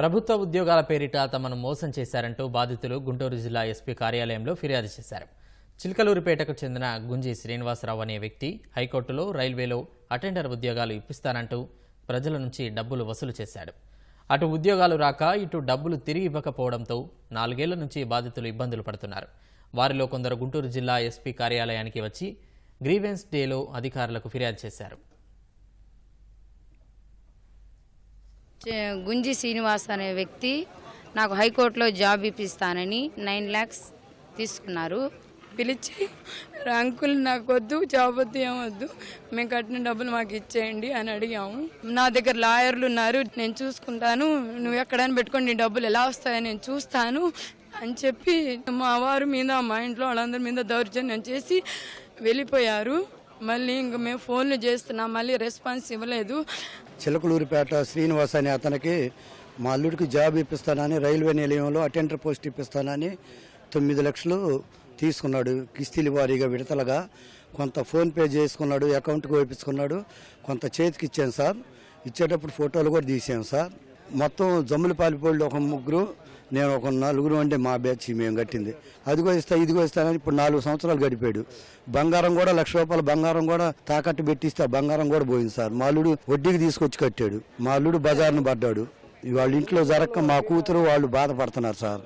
ప్రభుత్వ ఉద్యోగాల పేరిట తమను మోసం చేశారంటూ బాధితులు గుంటూరు జిల్లా ఎస్పీ కార్యాలయంలో ఫిర్యాదు చేశారు. చిలకలూరిపేటకు చెందిన గుంజి శ్రీనివాసరావు అనే వ్యక్తి హైకోర్టులో రైల్వేలో అటెండర్ ఉద్యోగాలు ఇప్పిస్తానంటూ ప్రజల నుంచి డబ్బులు వసూలు చేశాడు. అటు ఉద్యోగాలు రాక ఇటు డబ్బులు తిరిగి ఇవ్వకపోవడంతో నాలుగేళ్ళ నుంచి బాధితులు ఇబ్బందులు పడుతున్నారు. వారిలో కొందరు గుంటూరు జిల్లా ఎస్పీ కార్యాలయానికి వచ్చి గ్రీవెన్స్ డేలో అధికారులకు ఫిర్యాదు చేశారు. గుంజి శ్రీనివాస్ అనే వ్యక్తి నాకు హైకోర్టులో జాబ్ ఇప్పిస్తానని నైన్ ల్యాక్స్ తీసుకున్నారు. పిలిచి అంకుల్ నాకు వద్దు జాబ్ వద్దు ఏమొద్దు మేము కట్టిన డబ్బులు మాకు ఇచ్చేయండి అని అడిగాము. నా దగ్గర లాయర్లు ఉన్నారు నేను చూసుకుంటాను నువ్వు ఎక్కడైనా పెట్టుకోండి డబ్బులు ఎలా వస్తాయో నేను చూస్తాను అని చెప్పి మా వారి మీద మా ఇంట్లో వాళ్ళందరి మీద దౌర్జన్యం చేసి వెళ్ళిపోయారు. మళ్ళీ ఇంక మేము ఫోన్లు చేస్తున్నాం మళ్ళీ రెస్పాన్స్ ఇవ్వలేదు. చిలకలూరిపేట శ్రీనివాస్ అనే అతనికి మా అల్లుడికి జాబ్ ఇప్పిస్తానని రైల్వే నిలయంలో అటెండర్ పోస్ట్ ఇప్పిస్తానని తొమ్మిది లక్షలు తీసుకున్నాడు. కిస్తీల వారీగా విడతలుగా కొంత ఫోన్పే చేసుకున్నాడు అకౌంట్కి వేపించుకున్నాడు కొంత చేతికి ఇచ్చాను సార్. ఇచ్చేటప్పుడు ఫోటోలు కూడా తీసాం సార్. మొత్తం జమ్ములపాలిపోళ్ళు ఒక ముగ్గురు నేను ఒక నలుగురు అంటే మా బ్యాచ్ మేము కట్టింది. అదిగో ఇస్తా ఇదిగో ఇస్తానని ఇప్పుడు నాలుగు సంవత్సరాలు గడిపాడు. బంగారం కూడా లక్ష రూపాయల బంగారం కూడా తాకట్టు పెట్టిస్తే బంగారం కూడా పోయింది సార్. మా అల్లుడు వడ్డీకి తీసుకొచ్చి కట్టాడు. మా అల్లుడు బజార్ను పడ్డాడు. వాళ్ళ ఇంట్లో జరక్క మా కూతురు వాళ్ళు బాధపడుతున్నారు సార్.